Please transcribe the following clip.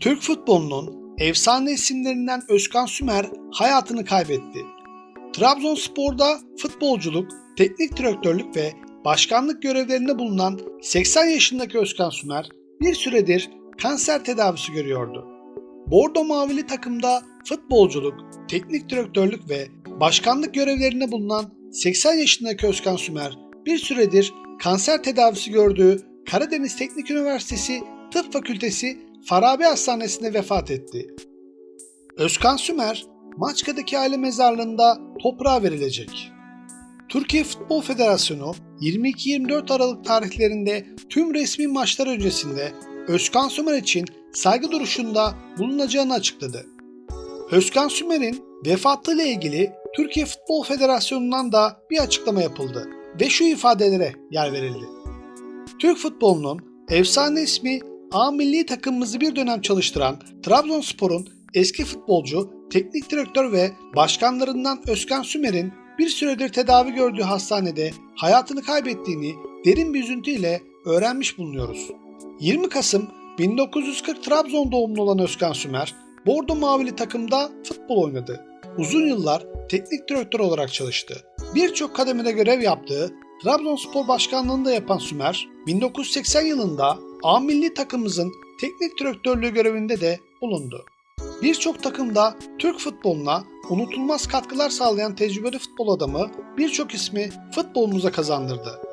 Türk futbolunun efsane isimlerinden Özkan Sümer hayatını kaybetti. Trabzonspor'da futbolculuk, teknik direktörlük ve başkanlık görevlerinde bulunan 80 yaşındaki Özkan Sümer bir süredir kanser tedavisi görüyordu. Bordo Mavili takımda futbolculuk, teknik direktörlük ve başkanlık görevlerinde bulunan 80 yaşındaki Özkan Sümer bir süredir kanser tedavisi gördüğü Karadeniz Teknik Üniversitesi Tıp Fakültesi Farabi Hastanesi'nde vefat etti. Özkan Sümer, Maçka'daki aile mezarlığında toprağa verilecek. Türkiye Futbol Federasyonu 22-24 Aralık tarihlerinde tüm resmi maçlar öncesinde Özkan Sümer için saygı duruşunda bulunacağını açıkladı. Özkan Sümer'in vefatıyla ilgili Türkiye Futbol Federasyonu'ndan da bir açıklama yapıldı ve şu ifadelere yer verildi. Türk futbolunun efsane ismi A milli takımımızı bir dönem çalıştıran Trabzonspor'un eski futbolcu, teknik direktör ve başkanlarından Özkan Sümer'in bir süredir tedavi gördüğü hastanede hayatını kaybettiğini derin bir üzüntüyle öğrenmiş bulunuyoruz. 20 Kasım 1940 Trabzon doğumlu olan Özkan Sümer, Bordo Mavili takımda futbol oynadı. Uzun yıllar teknik direktör olarak çalıştı. Birçok kademede görev yaptığı Trabzonspor başkanlığını da yapan Sümer, 1980 yılında A milli takımımızın teknik direktörlüğü görevinde de bulundu. Birçok takımda Türk futboluna unutulmaz katkılar sağlayan tecrübeli futbol adamı birçok ismi futbolumuza kazandırdı.